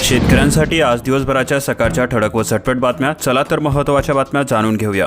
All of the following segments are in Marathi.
शेतकऱ्यांसाठी आज दिवसभराच्या सकाळच्या ठळक व झटपट बातम्या. चला तर महत्त्वाच्या बातम्या जाणून घेऊया.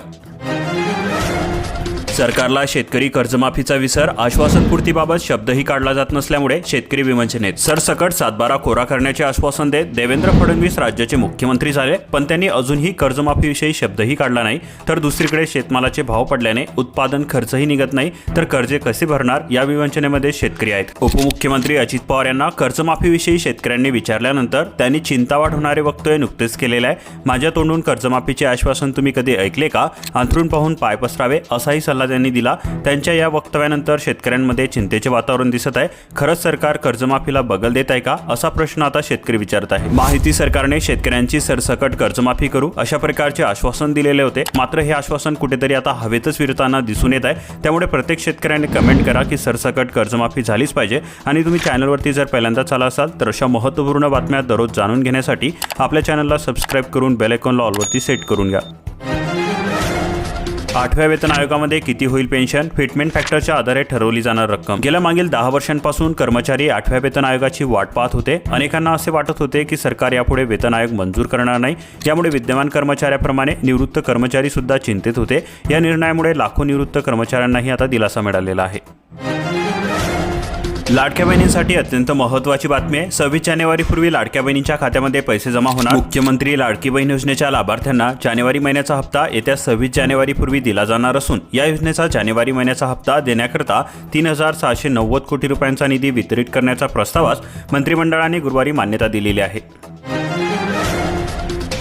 सरकारला शेतकरी कर्जमाफीचा विसर आश्वासनपूर्तीबाबत शब्दही काढला जात नसल्यामुळे शेतकरी विमंचनेत सरसकट सातबारा कोरा करण्याचे आश्वासन देत देवेंद्र फडणवीस राज्याचे मुख्यमंत्री झाले. पण त्यांनी अजूनही कर्जमाफीविषयी शब्दही काढला नाही. तर दुसरीकडे शेतमालाचे भाव पडल्याने उत्पादन खर्चही निघत नाही. तर कर्जे कसे भरणार? या विवंचनेमध्ये शेतकरी आहेत. उपमुख्यमंत्री अजित पवार यांना कर्जमाफीविषयी शेतकऱ्यांनी विचारल्यानंतर त्यांनी चिंता वाढवणारे वक्तव्य नुकतेच केलेले आहे. माझ्या तोंडून कर्जमाफीचे आश्वासन तुम्ही कधी ऐकले का? अंथरून पाहून पाय पसरावे असाही सल्ला त्यांनी दिला. त्यांच्या या वक्तव्यानंतर शेतकऱ्यांमध्ये चिंतेचे वातावरण दिसत आहे. खरंच सरकार कर्जमाफीला बगल देत आहे का? असा प्रश्न आता शेतकरी विचारत आहे. माहिती सरकारने शेतकऱ्यांची सरसकट कर्जमाफी करू अशा प्रकारचे आश्वासन दिलेले होते. मात्र हे आश्वासन कुठेतरी आता हवेतच फिरताना दिसून येत आहे. त्यामुळे प्रत्येक शेतकऱ्याने कमेंट करा की सरसकट कर्जमाफी झालीच पाहिजे. आणि तुम्ही चॅनलवरती जर पहिल्यांदाच आला असाल तर अशा महत्त्वपूर्ण बातम्या दररोज जाणून घेण्यासाठी आपल्या चॅनलला सबस्क्राईब करून बेल आयकॉनला ऑलवरती सेट करून घ्या. आठव्या वेतन आयोगामध्ये किती होईल पेन्शन? फिटमेंट फॅक्टरच्या आधारे ठरवली जाणार रक्कम. गेल्या मागील दहा वर्षांपासून कर्मचारी आठव्या वेतन आयोगाची वाट पाहत होते. अनेकांना असे वाटत होते की सरकार यापुढे वेतन आयोग मंजूर करणार नाही. यामुळे विद्यमान कर्मचाऱ्याप्रमाणे निवृत्त कर्मचारी सुद्धा चिंतित होते. या निर्णयामुळे लाखो निवृत्त कर्मचाऱ्यांनाही आता दिलासा मिळालेला आहे. लाडक्या बहिणींसाठी अत्यंत महत्त्वाची बातमी आहे. सव्वीस जानेवारीपूर्वी लाडक्या बहिणींच्या खात्यामध्ये पैसे जमा होणार. मुख्यमंत्री लाडकी बहीण योजनेच्या लाभार्थ्यांना जानेवारी महिन्याचा हप्ता येत्या सव्वीस जानेवारीपूर्वी दिला जाणार असून या योजनेचा जानेवारी महिन्याचा हप्ता देण्याकरता तीन हजार सहाशे नव्वद कोटी रुपयांचा निधी वितरित करण्याच्या प्रस्तावास मंत्रिमंडळाने गुरुवारी मान्यता दिलेली आहे.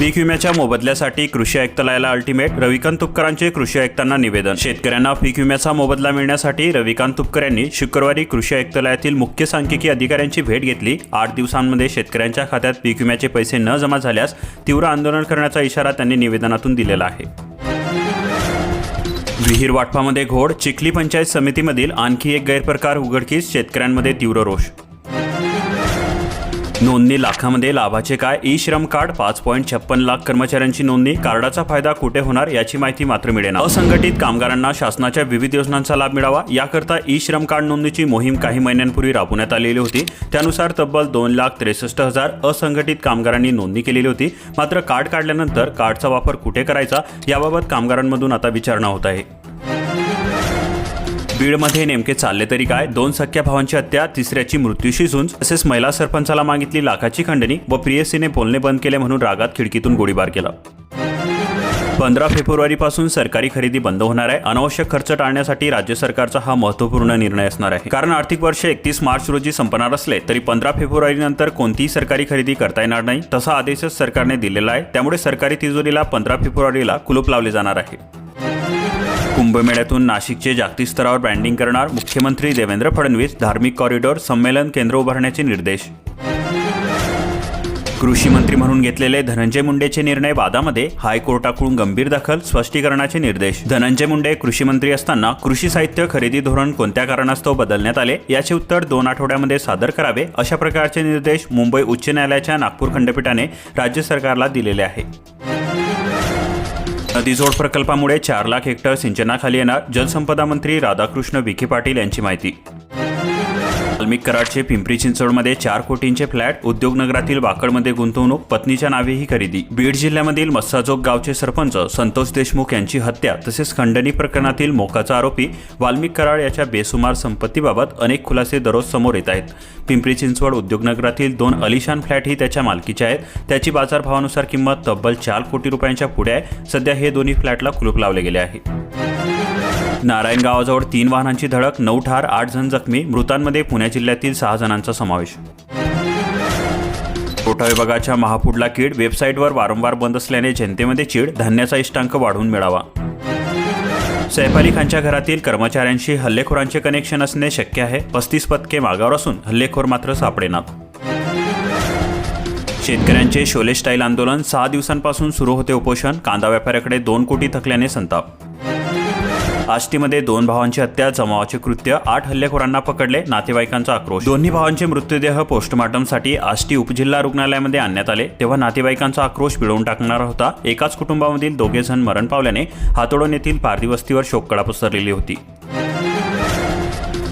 पीक विम्याच्या मोबदल्यासाठी कृषी आयुक्तालयाला अल्टिमेट रविकांत तुपकरांचे कृषी आयुक्तांना निवेदन. शेतकऱ्यांना पीक विम्याचा मोबदला मिळण्यासाठी रविकांत तुपकर यांनी शुक्रवारी कृषी आयुक्तालयातील मुख्य सांख्यिकी अधिकाऱ्यांची भेट घेतली. आठ दिवसांमध्ये शेतकऱ्यांच्या खात्यात पीक विम्याचे पैसे न जमा झाल्यास तीव्र आंदोलन करण्याचा इशारा त्यांनी निवेदनातून दिलेला आहे. विहीर वाटपामध्ये घोड चिखली पंचायत समितीमधील आणखी एक गैरप्रकार उघडकीस शेतकऱ्यांमध्ये तीव्र रोष नोंदणी लाखामध्ये लाभाचे काय? ई श्रम कार्ड पाच पॉईंट छप्पन लाख कर्मचाऱ्यांची नोंदणी. कार्डाचा फायदा कुठे होणार याची माहिती मात्र मिळेना. असंघटित कामगारांना शासनाच्या विविध योजनांचा लाभ मिळावा. याकरता ई श्रम कार्ड नोंदणीची मोहीम काही महिन्यांपूर्वी राबवण्यात आलेली होती. त्यानुसार तब्बल दोन लाख त्रेसष्ट हजार असंघटित कामगारांनी नोंदणी केलेली होती. मात्र कार्ड काढल्यानंतर कार्डचा वापर कुठे करायचा? याबाबत कामगारांमधून आता विचारणा होत आहे. बीडमध्ये नेमके चालले तरी काय? दोन सख्या भावांची हत्या तिसऱ्याची मृत्यूशी झुंज तसेच महिला सरपंचाला मागितली लाखाची खंडणी व प्रियसीने बोलणे बंद केले म्हणून रागात खिडकीतून गोळीबार केला. पंधरा फेब्रुवारीपासून सरकारी खरेदी बंद होणार आहे. अनावश्यक खर्च टाळण्यासाठी राज्य सरकारचा हा महत्त्वपूर्ण निर्णय असणार आहे. कारण आर्थिक वर्ष एकतीस मार्च रोजी संपणार असले तरी पंधरा फेब्रुवारीनंतर कोणतीही सरकारी खरेदी करता येणार नाही. तसा आदेशच सरकारने दिलेला आहे. त्यामुळे सरकारी तिजोरीला पंधरा फेब्रुवारीला कुलूप लावले जाणार आहे. कुंभमेळ्यातून नाशिकचे जागतिक स्तरावर ब्रँडिंग करणार मुख्यमंत्री देवेंद्र फडणवीस धार्मिक कॉरिडॉर संमेलन केंद्र उभारण्याचे निर्देश. कृषी मंत्री म्हणून घेतलेले धनंजय मुंडेचे निर्णय वादामध्ये हायकोर्टाकडून गंभीर दखल स्पष्टीकरणाचे निर्देश. धनंजय मुंडे कृषी मंत्री असताना कृषी साहित्य खरेदी धोरण कोणत्या कारणास्तव बदलण्यात आले याचे उत्तर दोन आठवड्यामध्ये सादर करावे अशा प्रकारचे निर्देश मुंबई उच्च न्यायालयाच्या नागपूर खंडपीठाने राज्य सरकारला दिलेले आहे. नदीजोड प्रकल्पामुळे चार लाख हेक्टर सिंचनाखाली येणार. जलसंपदा मंत्री राधाकृष्ण विखे पाटील यांची माहिती. वाल्मिक कराडचे पिंपरी चिंचवडमध्ये चार कोटींचे फ्लॅट उद्योगनगरातील वाकडमध्ये गुंतवणूक पत्नीच्या नावे ही खरेदी. बीड जिल्ह्यामधील मस्साजोग गावचे सरपंच संतोष देशमुख यांची हत्या तसेच खंडणी प्रकरणातील मोकाचा आरोपी वाल्मिक कराड याच्या बेसुमार संपत्तीबाबत अनेक खुलासे दररोज समोर येत आहेत. पिंपरी चिंचवड उद्योगनगरातील दोन अलिशान फ्लॅटही त्याच्या मालकीचे आहेत. त्याची बाजारभावानुसार किंमत तब्बल चार कोटी रुपयांच्या पुढे आहे. सध्या हे दोन्ही फ्लॅटला कुलूप लावले गेले आहे. नारायण गावाजवळ तीन वाहनांची धडक नऊ ठार आठ जण जखमी मृतांमध्ये पुणे जिल्ह्यातील सहा जणांचा समावेश. पुरवठा विभागाच्या महापुडला कीड वेबसाईटवर वारंवार बंद असल्याने जनतेमध्ये चीड धान्याचा इष्टांक वाढवून मिळावा. सैफ अली खानच्या घरातील कर्मचाऱ्यांशी हल्लेखोरांचे कनेक्शन असणे शक्य आहे. पस्तीस पथके मागावर असून हल्लेखोर मात्र सापडेनात. शेतकऱ्यांचे शोले स्टाईल आंदोलन सहा दिवसांपासून सुरू होते उपोषण. कांदा व्यापाऱ्याकडे दोन कोटी थकल्याने संताप. आष्टीमध्ये दोन भावांची हत्या जमावाचे कृत्य आठ हल्लेखोरांना पकडले नातेवाईकांचा आक्रोश. दोन्ही भावांचे मृतदेह पोस्टमॉर्टमसाठी आष्टी उपजिल्हा रुग्णालयामध्ये आणण्यात आले. तेव्हा नातेवाईकांचा आक्रोश पिळवून टाकणारा होता. एकाच कुटुंबामधील दोघे जण मरण पावल्याने हातोडण येथील पारधी वस्तीवर शोककळा पसरलेली होती.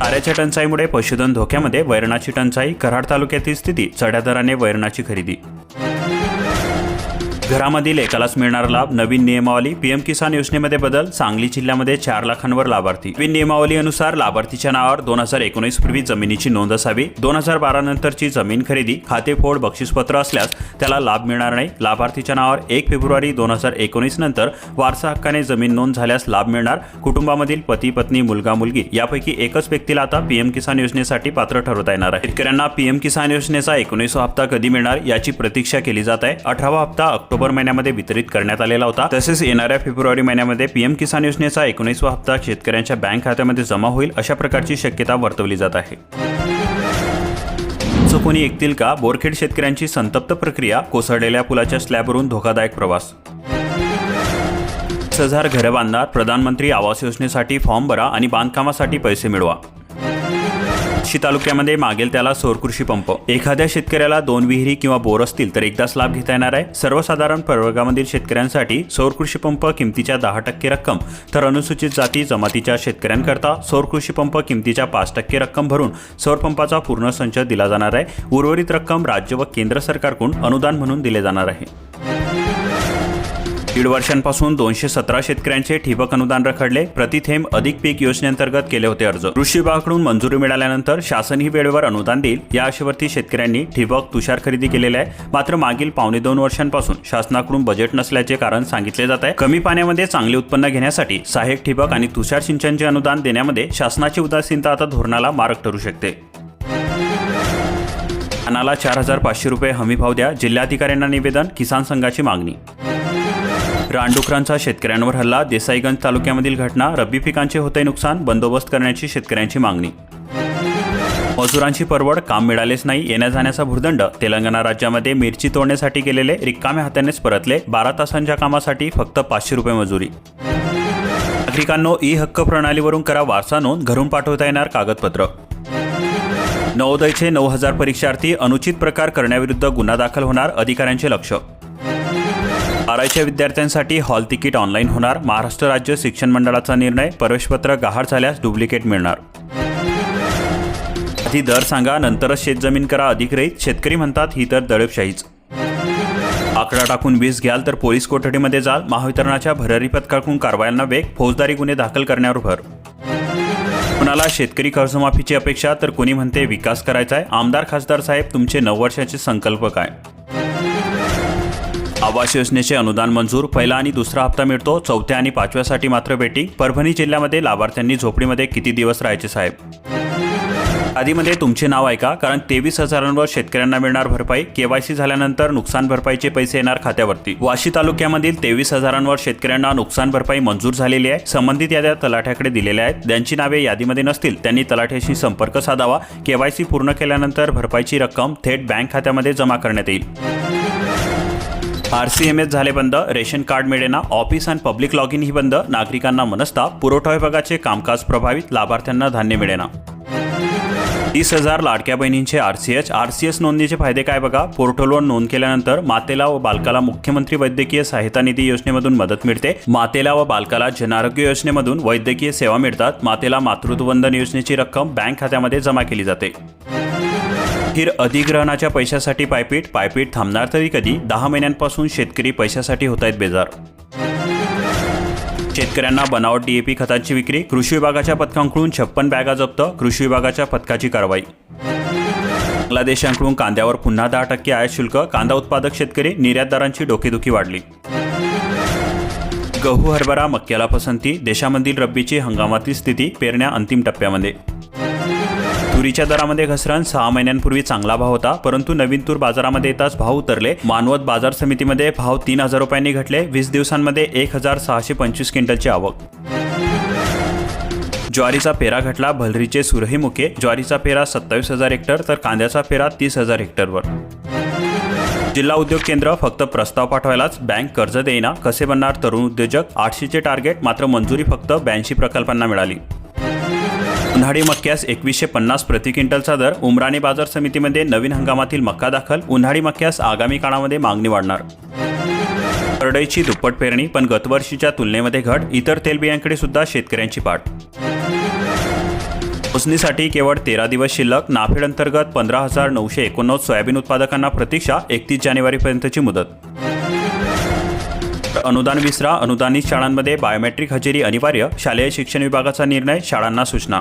आऱ्याच्या टंचाईमुळे पशुधन धोक्यामध्ये वैरणाची टंचाई कराड तालुक्यातील स्थिती चढ्या दराने वैरणाची खरेदी. घरामधील एकालाच मिळणार लाभ. नवीन नियमावली. पीएम किसान योजनेमध्ये बदल. सांगली जिल्ह्यामध्ये चार लाखांवर लाभार्थी. नवीन नियमावलीनुसार लाभार्थीच्या नावावर दोन हजार एकोणीस पूर्वी जमिनीची नोंद असावी. दोन हजार बारा नंतरची जमीन खरेदी खातेफोड बक्षीसपत्र असल्यास त्याला लाभ मिळणार नाही. लाभार्थीच्या नावावर एक फेब्रुवारी दोन हजार एकोणीस नंतर वारसा हक्काने जमीन नोंद झाल्यास लाभ मिळणार. कुटुंबामधील पती पत्नी मुलगा मुलगी यापैकी एकच व्यक्तीला आता पीएम किसान योजनेसाठी पात्र ठरवता येणार आहे. शेतकऱ्यांना पीएम किसान योजनेचा एकोणीसवा हप्ता कधी मिळणार याची प्रतीक्षा केली जात आहे. अठरावा हप्ता ऑक्टोबर महिन्यामध्ये वितरित करण्यात आलेला होता. तसेच येणाऱ्या फेब्रुवारी महिन्यामध्ये पीएम किसान योजनेचा एकोणीसवा हप्ता शेतकऱ्यांच्या बँक खात्यामध्ये जमा होईल अशा प्रकारची शक्यता वर्तवली जात आहे. असं कोणी ऐकतील का? बोरखेड शेतकऱ्यांची संतप्त प्रक्रिया कोसळलेल्या पुलाच्या स्लॅबवरून धोकादायक प्रवास. हजार घरं बांधणार प्रधानमंत्री आवास योजनेसाठी फॉर्म भरा आणि बांधकामासाठी पैसे मिळवा. शी तालुक्यामध्ये मागेल त्याला सौरकृषी पंप. एखाद्या शेतकऱ्याला दोन विहिरी किंवा बोर असतील तर एकदाच लाभ घेता येणार आहे. सर्वसाधारण प्रवर्गामधील शेतकऱ्यांसाठी सौरकृषी पंप किमतीच्या दहा टक्के रक्कम तर अनुसूचित जाती जमातीच्या शेतकऱ्यांकरता सौरकृषी पंप किमतीच्या पाच टक्के रक्कम भरून सौरपंपाचा पूर्ण संच दिला जाणार आहे. उर्वरित रक्कम राज्य व केंद्र सरकारकडून अनुदान म्हणून दिले जाणार आहे. दीड वर्षांपासून दोनशे सतरा शेतकऱ्यांचे ठिबक अनुदान रखडले. प्रतिथेंब अधिक पीक योजनेअंतर्गत केले होते अर्ज. कृषी विभागाकडून मंजुरी मिळाल्यानंतर शासनही वेळेवर अनुदान देईल. या आशेवरती शेतकऱ्यांनी ठिबक तुषार खरेदी केलेला आहे मात्र मागील पावणे दोन वर्षांपासून शासनाकडून बजेट नसल्याचे कारण सांगितले जात आहे. कमी पाण्यामध्ये चांगले उत्पन्न घेण्यासाठी सहाय्यक ठिबक आणि तुषार सिंचनचे अनुदान देण्यामध्ये शासनाची उदासीनता आता धोरणाला मारक ठरू शकते. धानाला चार हजार पाचशे रुपये हमी भाव द्या. जिल्हाधिकाऱ्यांना निवेदन किसान संघाची मागणी. रानडुकरांचा शेतकऱ्यांवर हल्ला देसाईगंज तालुक्यामधील घटना रब्बी पिकांचे होते नुकसान बंदोबस्त करण्याची शेतकऱ्यांची मागणी. मजुरांची परवड काम मिळालेच नाही येण्या जाण्याचा भुर्दंड तेलंगणा राज्यामध्ये मिरची तोडण्यासाठी गेलेले रिकाम्या हातानेच परतले बारा तासांच्या कामासाठी फक्त पाचशे रुपये मजुरी. नागरिकांनो ई हक्क प्रणालीवरून करा वारसा नोंद घरून पाठवता येणार कागदपत्र. नवोदयचे नऊ हजार परीक्षार्थी अनुचित प्रकार करण्याविरुद्ध गुन्हा दाखल होणार अधिकाऱ्यांचे लक्ष. बारावीच्या विद्यार्थ्यांसाठी हॉल तिकीट ऑनलाईन होणार. महाराष्ट्र राज्य शिक्षण मंडळाचा निर्णय प्रवेशपत्र गहाळ झाल्यास डुप्लिकेट मिळणार. आधी दर सांगा नंतरच शेतजमीन करा अधिग्रहित शेतकरी म्हणतात ही तर दडपशाहीच. आकडा टाकून वीज घ्याल तर पोलीस कोठडीमध्ये जाल महावितरणाच्या भरारी पथकाकडून कारवायांना वेग फौजदारी गुन्हे दाखल करण्यावर भर. कुणाला शेतकरी कर्जमाफीची अपेक्षा तर कोणी म्हणते विकास करायचा आहे आमदार खासदार साहेब तुमचे नऊ वर्षाचे संकल्प काय? आवास योजनेचे अनुदान मंजूर. पहिला आणि दुसरा हप्ता मिळतो. चौथ्या आणि पाचव्यासाठी मात्र बेटिंग परभणी जिल्ह्यामध्ये लाभार्थ्यांनी झोपडीमध्ये किती दिवस राहायचे साहेब? आधीमध्ये तुमचे नाव आहे का कारण तेवीस हजारांवर शेतकऱ्यांना मिळणार भरपाई. केवायसी झाल्यानंतर नुकसान भरपाईचे पैसे येणार खात्यावरती. वाशी तालुक्यामधील तेवीस हजारांवर शेतकऱ्यांना नुकसान भरपाई मंजूर झालेली आहे. संबंधित याद्या तलाठ्याकडे दिलेल्या आहेत. ज्यांची नावे यादीमध्ये नसतील त्यांनी तलाठ्याशी संपर्क साधावा. केवायसी पूर्ण केल्यानंतर भरपाईची रक्कम थेट बँक खात्यामध्ये जमा करण्यात येईल. आर सी एम एस झाले बंद ration card मिळेना office and public log in ही बंद नागरिकांना मनस्ताप पुरवठा विभागाचे कामकाज प्रभावित लाभार्थ्यांना धान्य मिळेना. तीस हजार लाडक्या बहिणींचे R C H R C S नोंदणीचे फायदे काय बघा? पोर्टलवर नोंद केल्यानंतर मातेला व बालकाला मुख्यमंत्री वैद्यकीय सहायता निधी योजनेमधून मदत मिळते. मातेला व बालकाला जनआरोग्य योजनेमधून वैद्यकीय सेवा मिळतात. मातेला मातृत्ववंदन योजनेची रक्कम बँक खात्यामध्ये जमा केली जाते. स्थिर अधिग्रहणाच्या पैशासाठी पायपीट पायपीट थांबणार तरी कधी? दहा महिन्यांपासून शेतकरी पैशासाठी होत आहेत बेजार. शेतकऱ्यांना बनावट डीएपी खतांची विक्री कृषी विभागाच्या पथकांकडून छप्पन बॅगा जप्त कृषी विभागाच्या पथकाची कारवाई. बांगलादेशांकडून कांद्यावर पुन्हा दहा टक्के आयात शुल्क कांदा उत्पादक शेतकरी निर्यातदारांची डोकेदुखी वाढली. गहू हरभरा मक्याला पसंती देशामधील रब्बीची हंगामातील स्थिती पेरण्या अंतिम टप्प्यामध्ये. तुरीच्या दरामध्ये घसरण सहा महिन्यांपूर्वी चांगला भाव होता परंतु नवीन तूर बाजारामध्ये येताच भाव उतरले. मानवत बाजार समितीमध्ये भाव तीन हजार रुपयांनी घटले वीस दिवसांमध्ये एक हजार सहाशे पंचवीस क्विंटलची आवक. ज्वारीचा पेरा घटला भलरीचे सुरही मुके. ज्वारीचा पेरा सत्तावीस हजार हेक्टर तर कांद्याचा पेरा तीस हजार हेक्टरवर. जिल्हा उद्योग केंद्र फक्त प्रस्ताव पाठवायलाच बँक कर्ज देईना. कसे बनणार तरुण उद्योजक? आठशेचे टार्गेट मात्र मंजुरी फक्त ब्याऐंशी प्रकल्पांना मिळाली. उन्हाळी मक्यास एकवीसशे पन्नास प्रति क्विंटलचा दर उमराणी बाजार समितीमध्ये नवीन हंगामातील मक्का दाखल उन्हाळी मक्यास आगामी काळामध्ये मागणी वाढणार. करडईची दुप्पट पेरणी पण गतवर्षीच्या तुलनेमध्ये घट इतर तेलबियांकडे सुद्धा शेतकऱ्यांची पाठ. मोजणीसाठी केवळ तेरा दिवस शिल्लक नाफेड अंतर्गत पंधरा हजार नऊशे एकोणनव्वद सोयाबीन उत्पादकांना प्रतीक्षा एकतीस जानेवारीपर्यंतची मुदत. अनुदान विसरा अनुदानित शाळांमध्ये बायोमेट्रिक हजेरी अनिवार्य शालेय शिक्षण विभागाचा निर्णय शाळांना सूचना.